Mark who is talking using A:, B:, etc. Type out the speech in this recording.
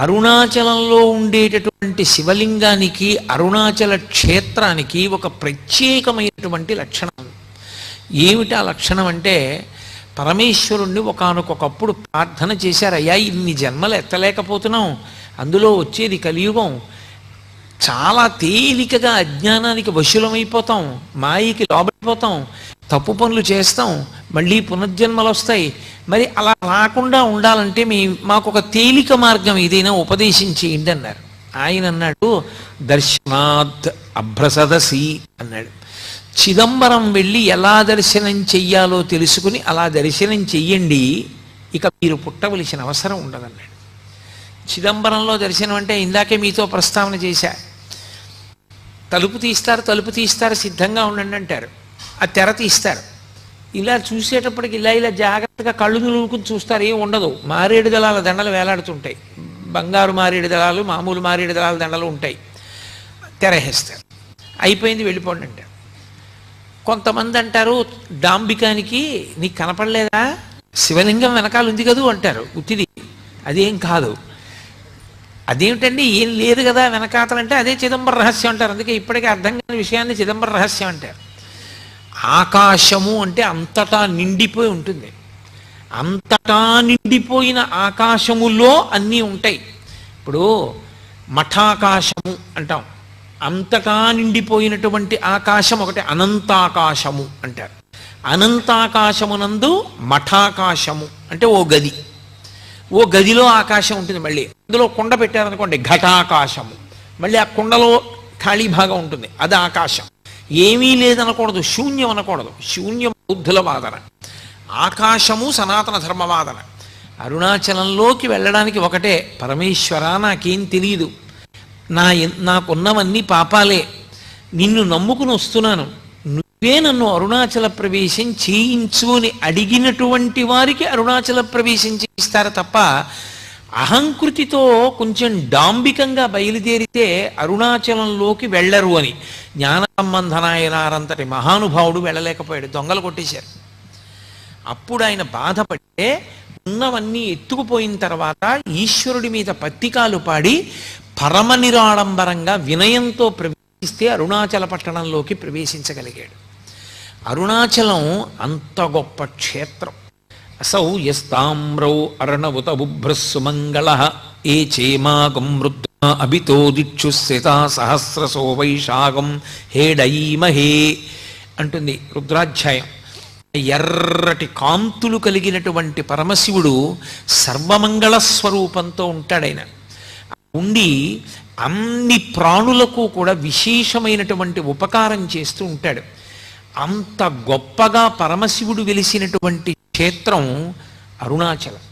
A: అరుణాచలంలో ఉండేటటువంటి శివలింగానికి అరుణాచల క్షేత్రానికి ఒక ప్రత్యేకమైనటువంటి లక్షణం ఏమిటి ఆ లక్షణం అంటే పరమేశ్వరుణ్ణి ఒకానొకప్పుడు ప్రార్థన చేశారు. అయ్యా ఇన్ని జన్మలు ఎత్తలేకపోతున్నాం. అందులో వచ్చేది కలియుగం. చాలా తేలికగా అజ్ఞానానికి వశులమైపోతాం. మాయకి లోబడిపోతాం. తప్పు పనులు చేస్తాం. మళ్ళీ పునర్జన్మలు వస్తాయి మరి అలా రాకుండా ఉండాలంటే మీ మాకు ఒక తేలిక మార్గం ఏదైనా ఉపదేశం చేయండి అన్నారు. ఆయన అన్నాడు దర్శనాత్ అభ్రసదసి అన్నాడు. చిదంబరం వెళ్ళి ఎలా దర్శనం చెయ్యాలో తెలుసుకుని అలా దర్శనం చెయ్యండి ఇక మీరు పుట్టవలసిన అవసరం ఉండదన్నాడు. చిదంబరంలో దర్శనం అంటే ఇందాకే మీతో ప్రస్తావన చేశా. తలుపు తీస్తారు తలుపు తీస్తారు సిద్ధంగా ఉండండి అంటారు. ఆ తెర తీస్తారు. ఇలా చూసేటప్పటికి ఇలా ఇలా జాగ్రత్తగా కళ్ళు నులుకుని చూస్తారు ఏం ఉండదు. మారేడు దళాల దండలు వేలాడుతుంటాయి. బంగారు మారేడు దళాలు మామూలు మారేడు దళాల దండలు ఉంటాయి. తెరహేస్తారు అయిపోయింది వెళ్ళిపోండి అంటారు. కొంతమంది అంటారు డాంబికానికి నీకు కనపడలేదా? శివలింగం వెనకాల ఉంది కదూ అంటారు. ఉత్తిది అదేం కాదు. అదేమిటండి? ఏం లేదు కదా వెనకాతలంటే అదే చిదంబర రహస్యం అంటారు. అందుకే ఇప్పటికే అర్థం కాని విషయాన్ని చిదంబర రహస్యం అంటారు. ఆకాశము అంటే అంతటా నిండిపోయి ఉంటుంది. అంతటా నిండిపోయిన ఆకాశములో అన్నీ ఉంటాయి. ఇప్పుడు మఠాకాశము అంటాం. అంతటా నిండిపోయినటువంటి ఆకాశం ఒకటి అనంతాకాశము అంటారు. అనంతాకాశమునందు మఠాకాశము అంటే ఓ గది. ఓ గదిలో ఆకాశం ఉంటుంది మళ్ళీ. అందులో కుండ పెట్టారనుకోండి ఘటాకాశము. మళ్ళీ ఆ కుండలో ఖాళీ భాగం ఉంటుంది. అది ఆకాశం. ఏమీ లేదనకూడదు శూన్యం అనకూడదు. శూన్యం బుద్ధుల వాదన. ఆకాశము సనాతన ధర్మవాదన అరుణాచలంలోకి వెళ్ళడానికి ఒకటే పరమేశ్వర నాకేం తెలియదు నా ఎన్- నాకున్నవన్నీ పాపాలే. నిన్ను నమ్ముకుని వస్తున్నాను. నువ్వే నన్ను అరుణాచల ప్రవేశం చేయించు అని అడిగినటువంటి వారికి అరుణాచల ప్రవేశం చేయిస్తారు తప్ప అహంకృతితో కొంచెం డాంబికంగా బయలుదేరితే అరుణాచలంలోకి వెళ్ళరు అని. జ్ఞాన సంబంధనాయనారంతటి మహానుభావుడు వెళ్ళలేకపోయాడు దొంగలు కొట్టేశారు. అప్పుడు ఆయన బాధపడితే ఉన్నవన్నీ ఎత్తుకుపోయిన తర్వాత ఈశ్వరుడి మీద పత్తికాలు పాడి పరమ నిరాడంబరంగా వినయంతో ప్రవేశిస్తే అరుణాచల పట్టణంలోకి ప్రవేశించగలిగాడు. అరుణాచలం అంత గొప్ప క్షేత్రం. అసౌ యస్తామ్రౌ అరణవుత బుభ్రస్సుమంగళ ఏ చేమాగం వృద్ధ అభితో దిక్షుస్థిత సహస్రసో వైశాగం హేడైమహే అంటుంది రుద్రాధ్యాయం. ఎర్రటి కాంతులు కలిగినటువంటి పరమశివుడు సర్వమంగళ స్వరూపంతో ఉంటాడైన ఉండి అన్ని ప్రాణులకు కూడా విశేషమైనటువంటి ఉపకారం చేస్తూ ఉంటాడు. అంత గొప్పగా పరమశివుడు వెలిసినటువంటి క్షేత్రం అరుణాచలం.